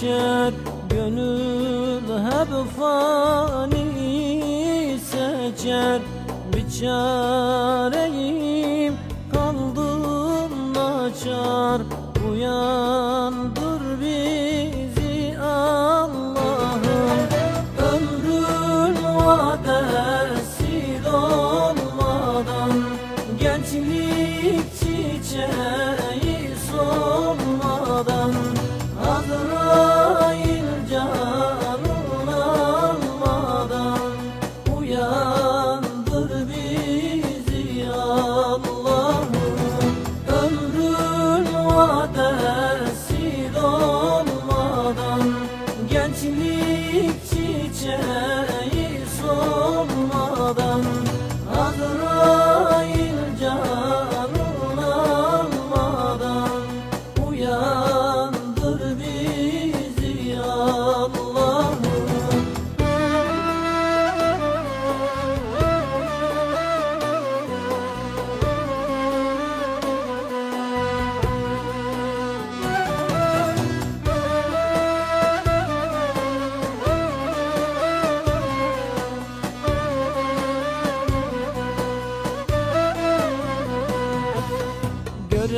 Geçer gönül hep fani seçer. Biçareyi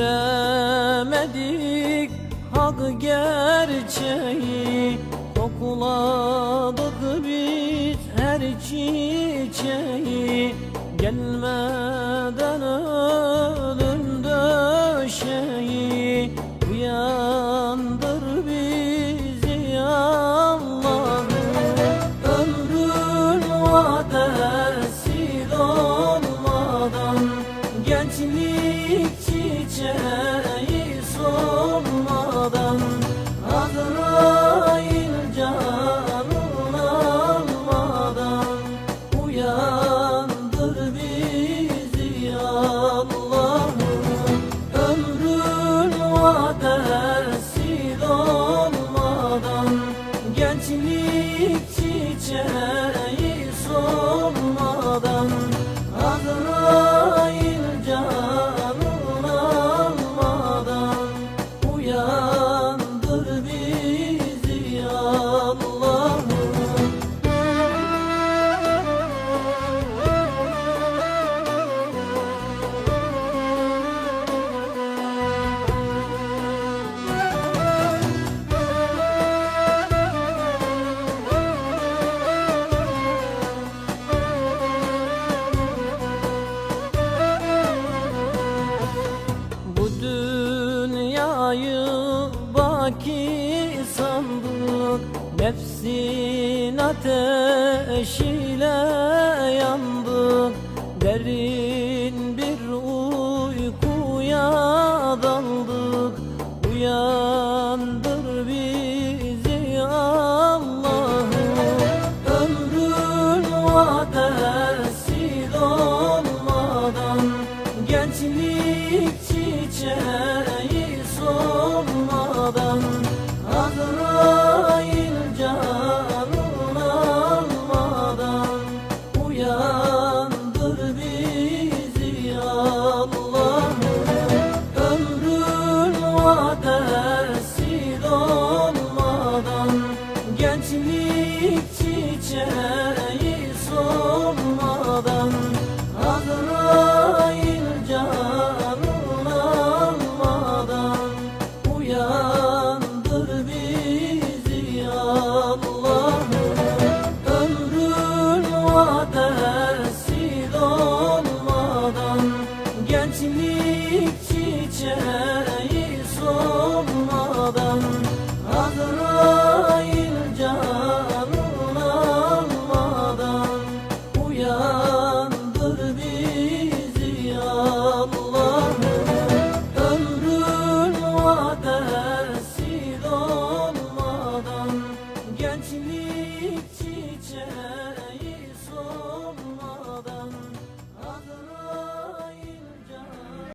Göremedik hak gerçeği. Kokladık biz her çiçeği. Gelmez Nefsin ateşiyle yandık Derin bir uykuya daldık. Uyandır bizi Allah'ım. Ömrün vadesi dolmadan Gençlik çiçeği solmadan Adran uyandır bizi Allah Ömrün vadesi dolmadan gençlik